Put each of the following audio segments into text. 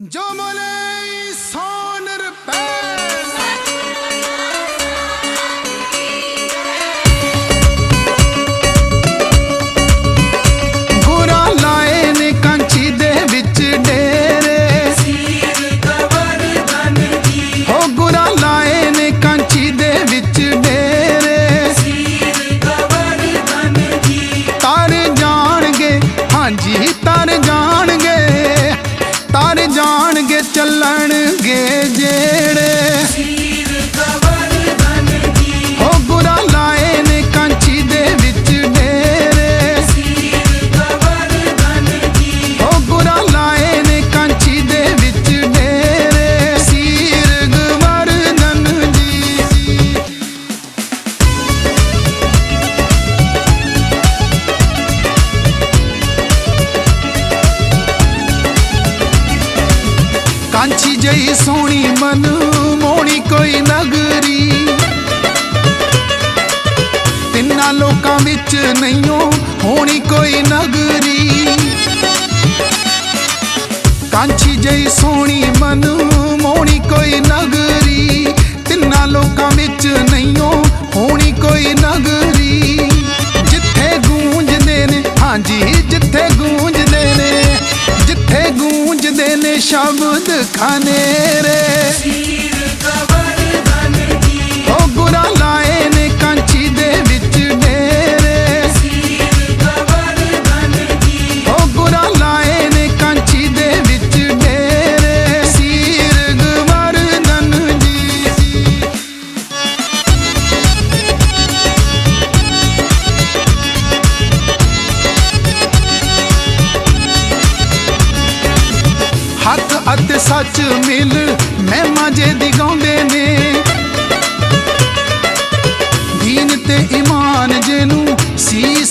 ਜੋ ਮਲੇ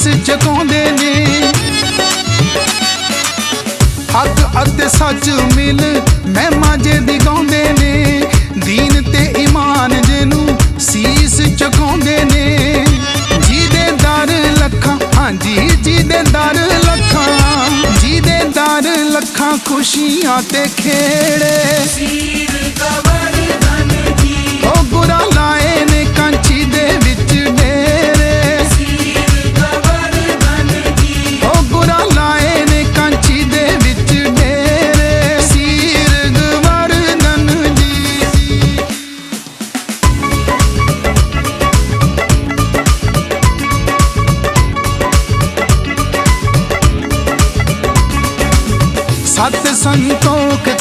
ਸੀਸ ਝੁਕਾਉਂਦੇ ਨੇ। ਹੱਕ ਅਤੇ ਸੱਚ ਮਿਲ ਮਹਿਮਾ ਜੇ ਦੀ ਨੇ। ਦੀਨ ਤੇ ਈਮਾਨ ਜੇ ਨੂੰ ਸੀਸ ਝੁਕਾਉਂਦੇ ਨੇ। ਜਿਹਦੇ ਦਰ ਲੱਖਾਂ, ਹਾਂਜੀ, ਜਿਹਦੇ ਦਰ ਲੱਖਾਂ, ਜਿਹਦੇ ਦਰ ਲੱਖਾਂ ਖੁਸ਼ੀਆਂ ਤੇ ਖੇੜੇ। ਉਹ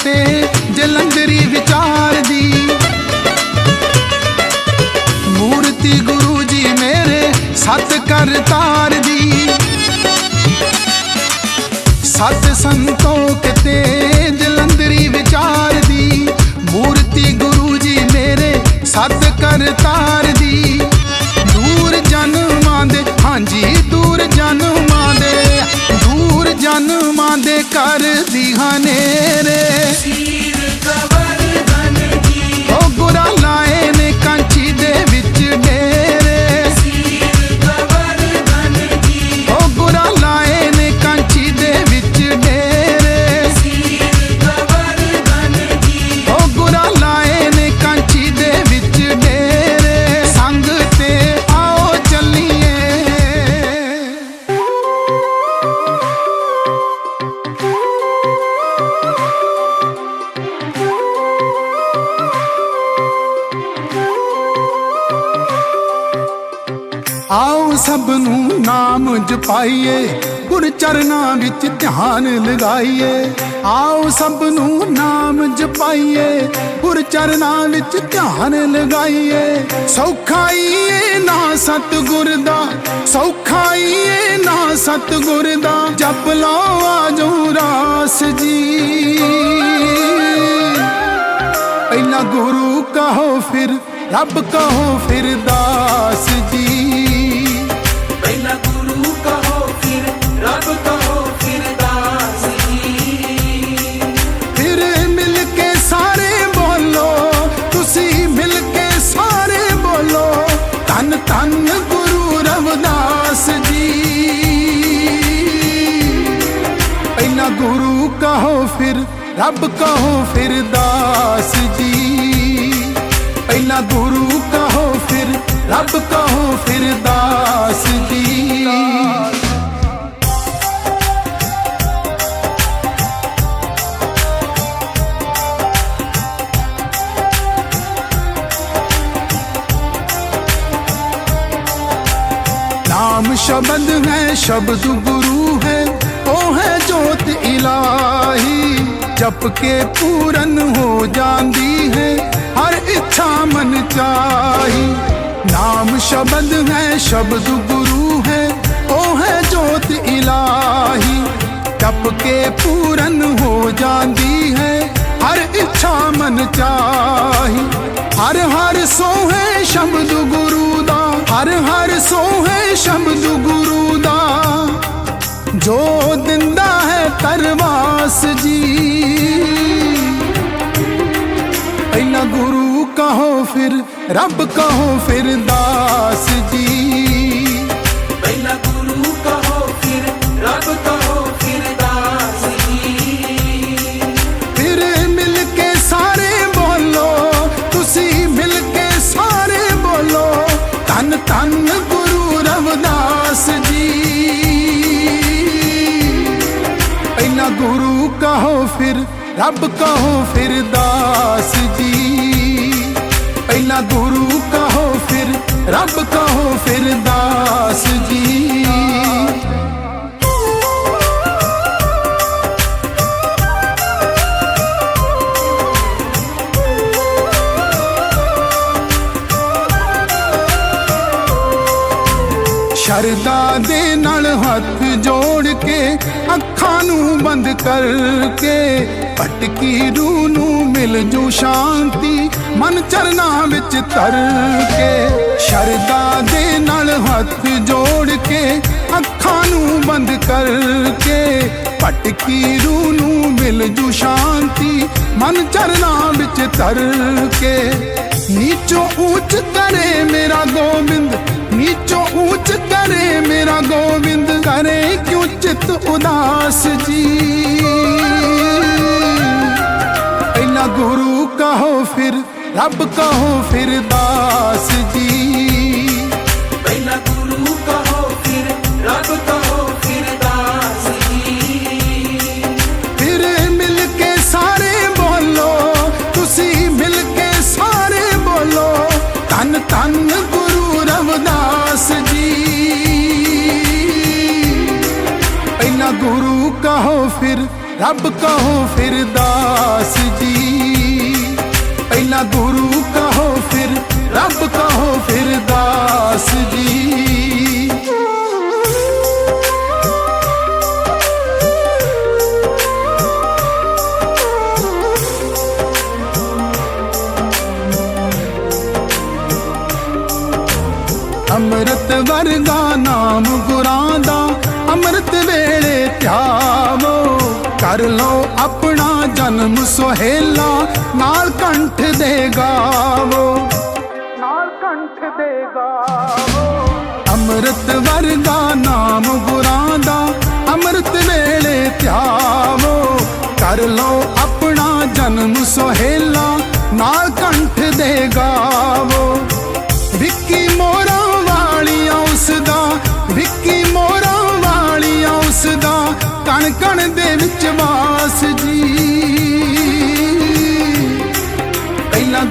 ਤੇ ਜਲੰਧਰੀ ਵਿਚਾਰ ਦੀ। ਮੂਰਤੀ ਗੁਰੂ ਜੀ ਮੇਰੇ ਸਤ ਕਰਤਾਰ ਦੀ। ਸਤ ਸੰਤੋਖ ਤੇ ਜਲੰਧਰੀ ਵਿਚਾਰ ਦੀ। ਮੂਰਤੀ ਗੁਰੂ ਜੀ ਮੇਰੇ ਸਤ ਕਰਤਾਰ ਦੀ। ਦੂਰ ਜਨਮਾਂ ਦੇ, ਹਾਂਜੀ, ਦੂਰ ਜਨਮਾਂ ਦੇ, ਦੂਰ ਜਨਮਾਂ ਦੇ ਕਰਦੀ ਹਨੇਰੇ ਨਾਮ ਗੁਰ ਚਰਨਾਂ ਵਿੱਚ ਧਿਆਨ ਲਗਾਈਏ। ਆਓ ਸਭ ਨੂੰ ਨਾਮ ਜਪਾਈਏ, ਗੁਰ ਚਰਨਾਂ ਵਿੱਚ ਧਿਆਨ ਲਗਾਈਏ। ਸੌਖਾਈਏ ਨਾ ਸਤਿਗੁਰ ਦਾ ਸੌਖਾਈਏ ਨਾ ਸਤਿਗੁਰ ਦਾ। ਜਪ ਲਓ ਆਜੋ ਰਾਸ ਜੀ। ਪਹਿਲਾਂ ਗੁਰੂ ਕਹੋ ਫਿਰ, ਰੱਬ ਕਹੋ ਫਿਰ ਦਾਸ ਜੀ। ਗੁਰੂ ਰਵਿਦਾਸ ਜੀ ਪਹਿਲਾਂ ਗੁਰੂ ਕਹੋ ਫਿਰ ਰੱਬ ਕਹੋ ਫਿਰ ਦਾਸ ਜੀ ਪਹਿਲਾਂ ਗੁਰੂ ਕਹੋ ਫਿਰ ਰੱਬ ਕਹੋ ਫਿਰ ਦਾਸ ਜੀ ਨਾਮ ਸ਼ਬਦ ਹੈ, ਸ਼ਬਦ ਗੁਰੂ ਹੈ, ਉਹ ਹੈ ਜੋਤ ਇਲਾਹੀ। ਜਪ ਕੇ ਪੂਰਨ ਹੋ ਜਾਂਦੀ ਹੈ, ਹਰ ਇੱਛਾ ਮਨ ਚਾਹੀ। ਨਾਮ ਸ਼ਬਦ ਹੈ, ਸ਼ਬਦ ਗੁਰੂ ਹੈ, ਉਹ ਹੈ ਜੋਤ ਇਲਾਹੀ। ਜਪ ਕੇ ਪੂਰਨ ਹੋ ਜਾਂਦੀ ਹੈ, ਹਰ ਇੱਛਾ ਮਨ ਚਾਹੀ। ਹਰ ਹਰ ਸੋਹੇ ਸ਼ਬਦ ਗੁਰੂ ਦਾ ਹਰ ਹਰ ਸੋਹੇ ਸ਼ਬਦ ਗੁਰੂ ਦਾ, ਜੋ ਦਿੰਦਾ ਹੈ ਕਰਵਾਸ ਜੀ। ਪਹਿਲਾਂ ਗੁਰੂ ਕਹੋ ਫਿਰ, ਰੱਬ ਕਹੋ ਫਿਰ ਦਾਸ ਜੀ। ਪਹਿਲਾਂ ਗੁਰੂ ਕਹੋ ਫਿਰ, ਰੱਬ ਕਹੋ ਫਿਰ ਦਾਸ ਜੀ। ਪਹਿਲਾਂ ਗੁਰੂ ਕਹੋ ਫਿਰ, ਰੱਬ ਕਹੋ ਫਿਰ ਦਾਸ ਜੀ। ਸ਼ਰਦਾ ਦੇ ਨਾਲ ਹੱਥ ਜੋੜ ਕੇ ਨੂੰ ਬੰਦ ਕਰਕੇ ਭਟਕੀ ਰੂਹ ਨੂੰ ਮਿਲ ਜੂ ਸ਼ਾਂਤੀ, ਮਨ ਚਰਨਾ ਵਿੱਚ ਤਰ ਕੇ ਸ਼ਰਦਾ ਦੇ ਨਾਲ ਹੱਥ ਜੋੜ ਕੇ ਅੱਖਾਂ ਨੂੰ ਬੰਦ ਕਰਕੇ ਭਟਕੀ ਰੂਹ ਨੂੰ ਮਿਲ ਜੂ ਸ਼ਾਂਤੀ, ਮਨ ਚਰਨਾ ਵਿੱਚ ਤਰ ਕੇ ਨੀਚੋਂ ਉੱਚ ਕਰੇ ਮੇਰਾ ਗੋਬਿੰਦ ਨੀਚੋਂ ਉੱਚ ਕਰੇ ਮੇਰਾ ਗੋਬਿੰਦ ਕਰੇ, ਕਿਉਂ ਚਿਤ ਉਦਾਸ ਜੀ? ਪਹਿਲਾਂ ਗੁਰੂ ਕਹੋ ਫਿਰ, ਰੱਬ ਕਹੋ ਫਿਰ ਦਾਸ ਜੀ। ਰੱਬ ਕਹੋ ਫਿਰ ਦਾਸ ਜੀ ਪਹਿਲਾਂ ਗੁਰੂ ਕਹੋ ਜਨਮ ਸੁਹੇਲਾ ਨਾਲ ਕੰਠ ਦੇ ਗਾਵੋ। ਨਾਲ ਕੰਠ ਦੇ ਗਾਵੋ। ਅੰਮ੍ਰਿਤ ਵਰਗਾ ਨਾਮ ਗੁਰਾਂ ਦਾ ਅੰਮ੍ਰਿਤ ਵੇਲੇ ਧਿਆਵੋ। ਕਰ ਲਓ ਆਪਣਾ ਜਨਮ ਸੁਹੇਲਾ ਨਾਲ ਕੰਠ ਦੇ ਗਾਵੋ। ਵਿੱਕੀ ਮੋਰਾਂ ਵਾਲੀਆਂ ਉਸ ਦਾ ਵਿੱਕੀ ਮੋਰਾਂ ਵਾਲੀਆਂ ਉਸ ਦਾ ਕਣ ਕਣ ਦੇ ਵਿੱਚ ਵਾਸ ਜੀ।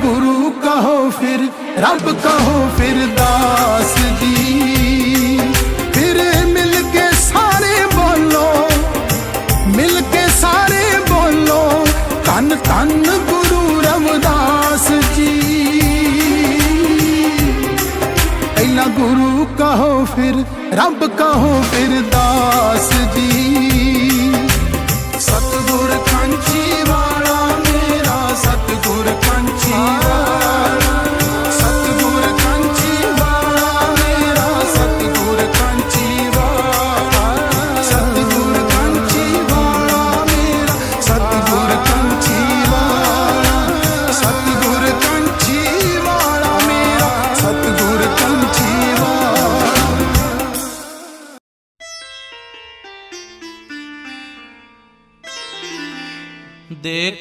ਗੁਰੂ ਕਹੋ ਫਿਰ, ਰੱਬ ਕਹੋ ਫਿਰ ਦਾਸ ਜੀ। ਫਿਰ ਮਿਲ ਕੇ ਸਾਰੇ ਬੋਲੋ, ਮਿਲ ਕੇ ਸਾਰੇ ਬੋਲੋ, ਧੰਨ ਧੰਨ ਗੁਰੂ ਰਮਦਾਸ ਜੀ। ਪਹਿਲਾਂ ਗੁਰੂ ਕਹੋ ਫਿਰ, ਰੱਬ ਕਹੋ ਫਿਰ ਦਾਸ ਜੀ।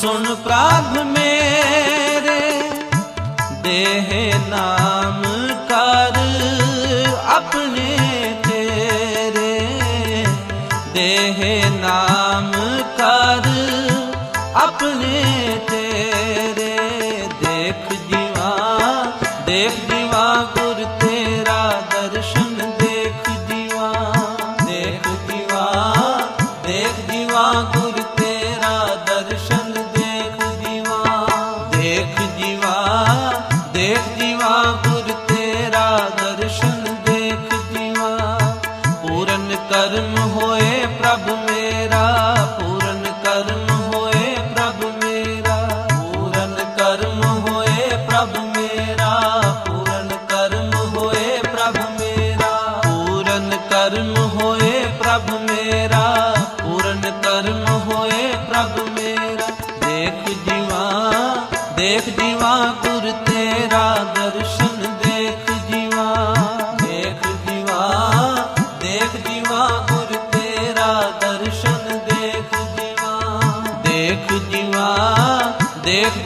ਸੁਣ ਪ੍ਰਭ ਮੇਰੇ ਦੇਹ ਨਾਮ ਕਰ ਆਪਣੇ ਤੇਰੇ। ਦੇਹ ਨਾਮ ਕਰ ਆਪਣੇ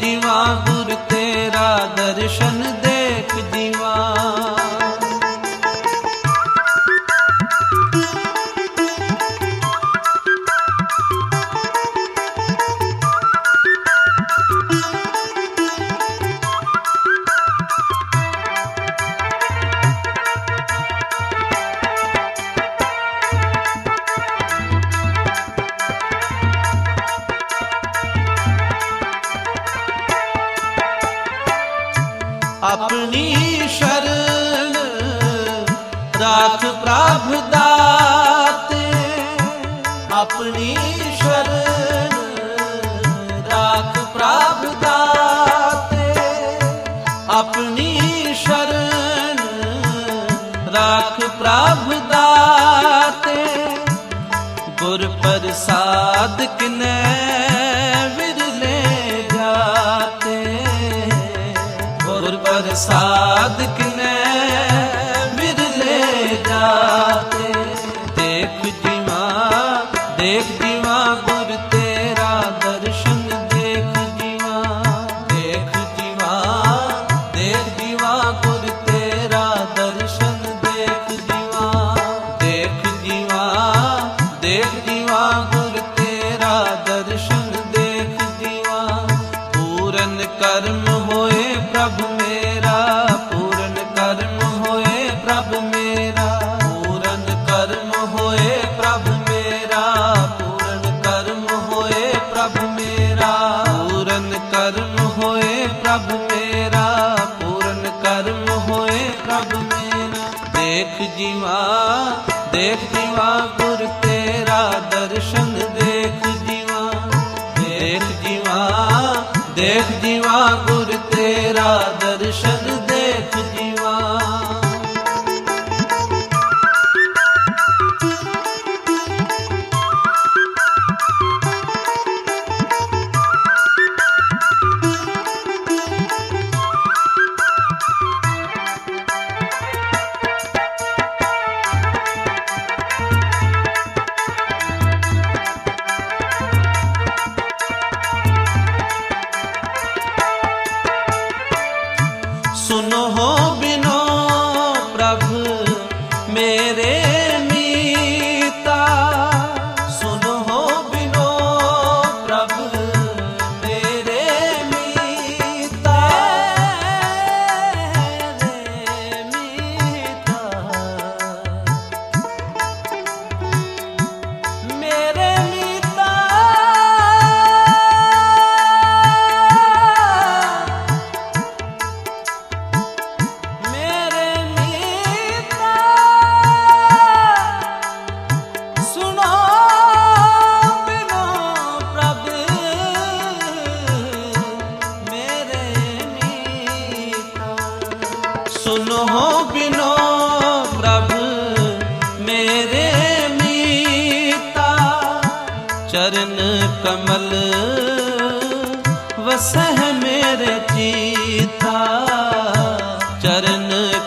दीवाना दीवा ਦੇਖ ਜੀਵਾ ਗੁਰ ਤੇਰਾ ਦਰਸ਼ਨ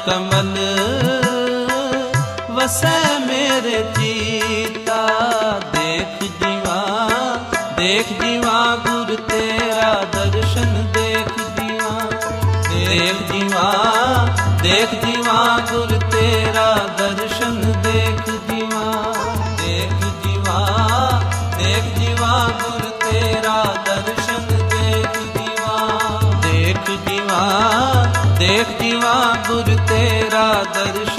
ਕਮਲ ਵਸੈ ਮੇਰੇ ਜੀਤਾ। ਦੇਖ ਜੀਵਾ ਦੇਖ ਜੀਵਾ, ਗੁਰ ਤੇਰਾ ਦਰਸ਼ਨ ਦੇਖ ਜੀਵਾ। ਦੇਖ ਜੀਵਾ ਦੇਖ ਜੀਵਾ, ਗੁਰ ਤੇਰਾ ਦਰਸ਼ਨ ਦੇਖ ਜੀਵਾ। ਦੇਖ ਜੀਵਾ ਦੇਖ ਜੀਵਾ, ਗੁਰ ਤੇਰਾ ਦਰਸ਼ਨ ਦੇਖ ਜੀਵਾ। ਦੇਖ ਜੀਵਾ ਦੇਖ ਜੀਵਾ, ਗੁਰ ਤੇਰਾ ਦਰਸ਼ਨ